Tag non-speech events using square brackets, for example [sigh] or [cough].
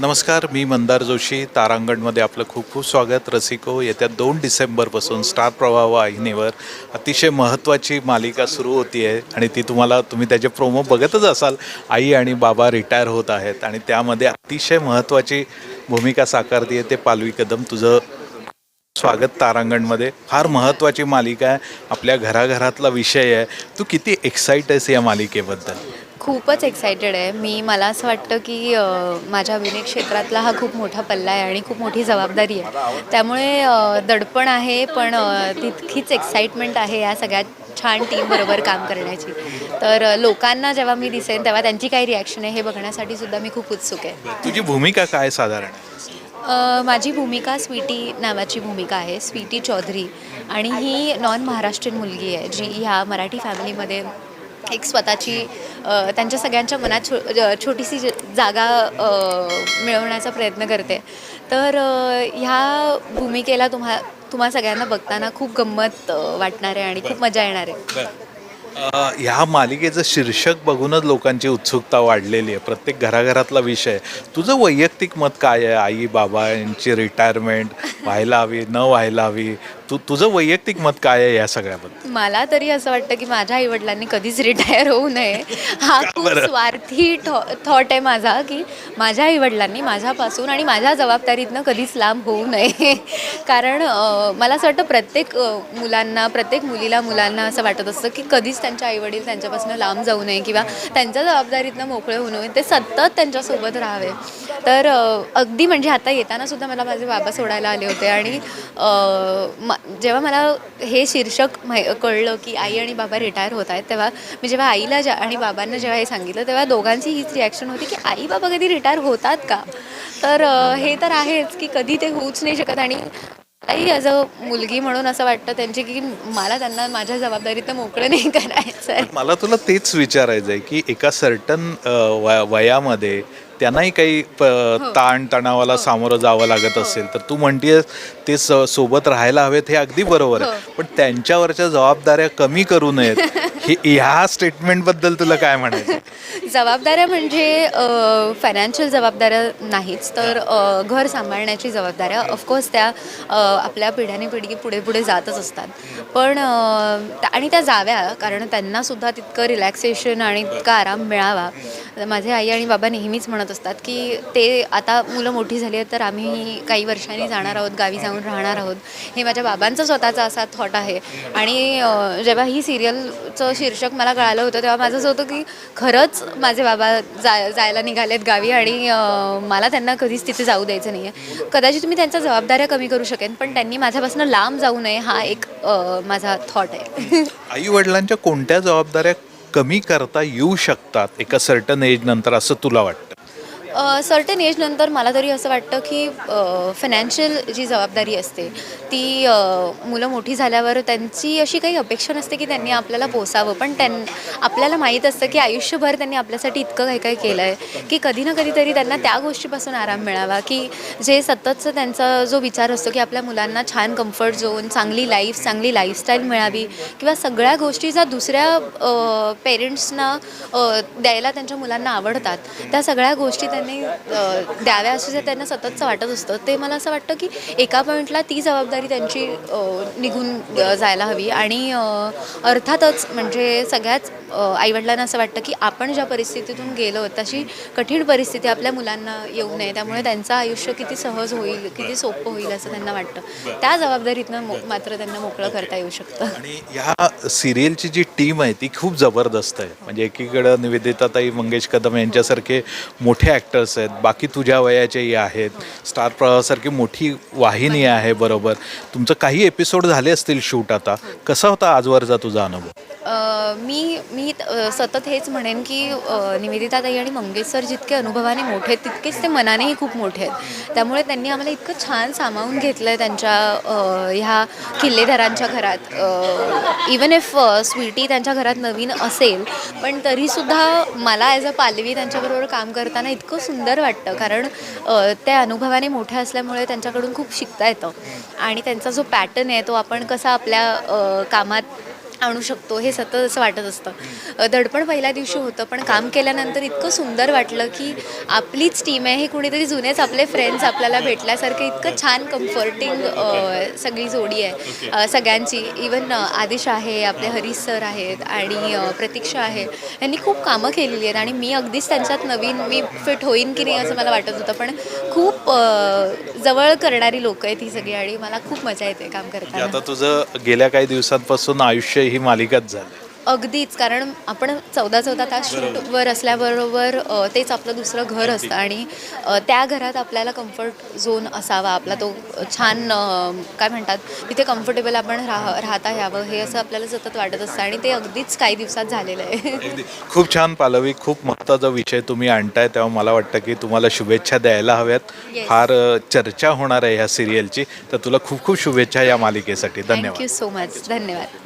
नमस्कार मी मंदार जोशी. तारांगणमध्ये आपलं खूप खूप स्वागत. रसिको येत्या दोन डिसेंबरपासून स्टार प्रवाह वाहिनीवर अतिशय महत्त्वाची मालिका सुरू होती आहे आणि ती तुम्हाला तुम्ही त्याचे प्रोमो बघतच असाल. आई आणि बाबा रिटायर होत आहेत आणि त्यामध्ये अतिशय महत्त्वाची भूमिका साकारते आहे ते पालवी कदम. तुझं स्वागत तारांगणमध्ये. फार महत्त्वाची मालिका आहे. आपल्या घराघरातला विषय आहे. तू किती एक्साइट आहेस या मालिकेबद्दल? खूपच एक्सायटेड आहे. मी मला असं वाटतं की माझ्या अभिनय क्षेत्रातला हा खूप मोठा पल्ला आहे आणि खूप मोठी जबाबदारी आहे. त्यामुळे दडपण आहे पण तितकीच एक्साइटमेंट आहे या सगळ्या छान टीमबरोबर काम करण्याची. तर लोकांना जेव्हा मी दिसेन तेव्हा त्यांची काय रिॲक्शन आहे हे बघण्यासाठी सुद्धा मी खूप उत्सुक आहे. तुझी भूमिका काय साधारण? माझी भूमिका स्वीटी नावाची भूमिका आहे स्वीटी चौधरी. आणि ही नॉन महाराष्ट्रीयन मुलगी आहे जी ह्या मराठी फॅमिलीमध्ये एक स्वतःची त्यांच्या सगळ्यांच्या मनात छो छोटीशी जागा मिळवण्याचा प्रयत्न करते. तर ह्या भूमिकेला तुम्हा तुम्हा सगळ्यांना बघताना खूप गंमत वाटणार आहे आणि खूप मजा येणार आहे. ह्या मालिकेचं शीर्षक बघूनच लोकांची उत्सुकता वाढलेली आहे. प्रत्येक घराघरातला विषय तुझं वैयक्तिक मत काय आहे? आई बाबा यांची रिटायरमेंट व्हायला हवी न व्हायला हवी? तू तुझं वैयक्तिक मत काय आहे या सगळ्याबद्दल? मला तरी असं वाटतं की माझ्या आईवडिलांनी कधीच रिटायर होऊ नये. हा खूप? स्वार्थी थॉट आहे माझा की माझ्या आईवडिलांनी माझ्यापासून आणि माझ्या जबाबदारीतनं कधीच लांब होऊ नये. कारण अं, मला असं वाटतं प्रत्येक अं, मुलांना प्रत्येक मुलीला मुलांना असं वाटत असतं की कधीच त्यांच्या आईवडील त्यांच्यापासून लांब जाऊ नये किंवा त्यांच्या जबाबदारीतनं मोकळे होऊ नये. ते सतत त्यांच्यासोबत राहावे. तर अगदी म्हणजे आता येताना सुद्धा मला माझे बाबा सोडायला आले होते आणि म- जेव्हा मला हे शीर्षक माहि कळलं की आई आणि बाबा रिटायर होत आहेत तेव्हा मी जेव्हा आईला ज्या आणि बाबांना जेव्हा हे सांगितलं तेव्हा दोघांची हीच रिॲक्शन होती की आई बाबा कधी रिटायर होतात का? तर हे तर आहेच की कधी ते होऊच नाही शकत आणि आई ॲज अ मुलगी म्हणून असं वाटतं त्यांची की मला त्यांना माझ्या जबाबदारीतनं मोकळं नाही [laughs] करायचं आहे मला तुला तेच विचारायचं आहे की एका सर्टन वयामध्ये त्यांनाही काही प- ताण तणावाला सामोरं जावं लागत असेल तर तू म्हणतेस ते स- सोबत राहायला हवेत हे अगदी बरोबर आहे. पण त्यांच्यावरच्या जबाबदाऱ्या कमी करू नयेत. [laughs] हे ह्या स्टेटमेंटबद्दल तुला काय म्हणायचं? [laughs] जबाबदाऱ्या म्हणजे फायनान्शियल जबाबदाऱ्या नाहीच तर अ, घर सांभाळण्याची जबाबदाऱ्या ऑफकोर्स त्या अ, आपल्या पिढ्याने पिढी पुढे पुढे जातच असतात. पण अ, त्या- आणि त्या जाव्या कारण त्यांनासुद्धा तितकं रिलॅक्सेशन आणि तितका आराम मिळावा. माझे आई आणि बाबा नेहमीच म्हणत असतात की ते आता मुलं मोठी झाली आहेत तर आम्ही काही वर्षांनी जाणार आहोत गावी जाऊन राहणार आहोत. हे माझ्या बाबांचं स्वतःचा असा थॉट आहे. आणि अ, जेव्हा ही सिरियलचं शीर्षक मला कळालं होतं तेव्हा माझं असं होतं की खरंच माझे बाबा जा जायला निघालेत गावी आणि मला त्यांना कधीच तिथे जाऊ द्यायचं नाही आहे कदाचित मी त्यांच्या जबाबदाऱ्या कमी करू शकेन पण त्यांनी माझ्यापासून लांब जाऊ नये हा एक माझा थॉट आहे. [laughs] आई वडिलांच्या कोणत्या जबाबदाऱ्या कमी करता येऊ शकतात एका सर्टन एज नंतर असं तुला वाटतं? सर्टन एजनंतर मला तरी असं वाटतं की फायनान्शियल जी जबाबदारी असते ती मुलं मोठी झाल्यावर त्यांची अशी काही अपेक्षा नसते की त्यांनी आपल्याला पोसावं. पण त्यां आपल्याला माहीत असतं की आयुष्यभर त्यांनी आपल्यासाठी इतकं काही काही केलं आहे की कधी ना कधीतरी त्यांना त्या गोष्टीपासून आराम मिळावा की जे सततचं त्यांचा जो विचार असतो की आपल्या मुलांना छान कम्फर्ट झोन चांगली लाईफ चांगली लाईफस्टाईल मिळावी किंवा सगळ्या गोष्टी ज्या दुसऱ्या पेरेंट्सना द्यायला त्यांच्या मुलांना आवडतात त्या सगळ्या गोष्टी त्यांनी द्याव्या असं जे त्यांना सततचं वाटत असतं ते मला असं वाटतं की एका पॉईंटला ती जबाबदारी त्यांची निघून जायला हवी. आणि अर्थातच म्हणजे सगळ्याच आईवडिलांना असं वाटतं की आपण ज्या परिस्थितीतून गेलो तशी कठीण परिस्थिती आपल्या मुलांना येऊ नये. त्यामुळे त्यांचं आयुष्य किती सहज होईल किती सोपं होईल असं त्यांना वाटतं. त्या जबाबदारीतनं मात्र त्यांना मोकळं करता येऊ शकतं. आणि ह्या सिरियलची जी टीम आहे ती खूप जबरदस्त आहे. म्हणजे एकीकडं निवेदिताताई मंगेश कदम यांच्यासारखे मोठे ॲक्टर्स आहेत बाकी तुझ्या वयाचेही आहेत. स्टार प्रवाहासारखी मोठी वाहिनी आहे बरोबर. तुमचं काही एपिसोड झाले असतील शूट आता. कसा होता आजवरचा तुझा अनुभव? अ, मी मी अ, सतत हेच म्हणेन की अ, निवेदिताताई आणि मंगेश सर जितके अनुभवाने मोठे आहेत तितकेच ते मनानेही खूप मोठे आहेत. त्यामुळे त्यांनी आम्हाला इतकं छान सामावून घेतलं आहे त्यांच्या अ, ह्या किल्लेदारांच्या घरात. इवन इफ स्वीटी त्यांच्या घरात नवीन असेल पण तरीसुद्धा मला ॲज अ पालवी त्यांच्याबरोबर काम करताना इतकं सुंदर वाटतं. कारण त्या अनुभवाने मोठ्या असल्यामुळे त्यांच्याकडून खूप शिकता येतं. आणि त्यांचा जो पॅटर्न आहे तो आपण कसा आपल्या कामात आणू शकतो हे सतत असं वाटत असतं. दडपण पहिल्या दिवशी होतं पण काम केल्यानंतर इतकं सुंदर वाटलं की आपलीच टीम आहे हे कुणीतरी जुनेच आपले फ्रेंड्स आपल्याला भेटल्यासारखं इतकं छान कम्फर्टिंग सगळी जोडी आहे. सगळ्यांची. इवन आदिश आहे आपले हरीश सर आहेत आणि प्रतीक्षा आहे. यांनी खूप कामं केलेली आहेत आणि मी अगदीच त्यांच्यात नवीन मी फिट होईन की नाही असं मला वाटत होतं. पण खूप जवळ करणारी लोकं आहेत ही सगळी आणि मला खूप मजा येते काम म्हणजे करताना. आता तुझं गेल्या काही दिवसांपासून आयुष्य ही मालिकाच झालं. अगदीच कारण आपण चौदा चौदा तास शूटवर असल्याबरोबर तेच आपलं दुसरं घर असतं आणि त्या घरात आपल्याला कम्फर्ट झोन असावा आपला तो छान काय म्हणतात तिथे कम्फर्टेबल आपण राह राहता यावं हे असं आपल्याला सतत वाटत असतं आणि ते अगदीच काही दिवसात झालेलं आहे. खूप छान पालवी खूप महत्त्वाचा विषय तुम्ही आणताय तेव्हा मला वाटतं की तुम्हाला शुभेच्छा द्यायला हव्यात. फार चर्चा होणार आहे ह्या सिरियलची तर तुला खूप खूप शुभेच्छा या मालिकेसाठी. धन्यवाद. थँक्यू सो मच धन्यवाद.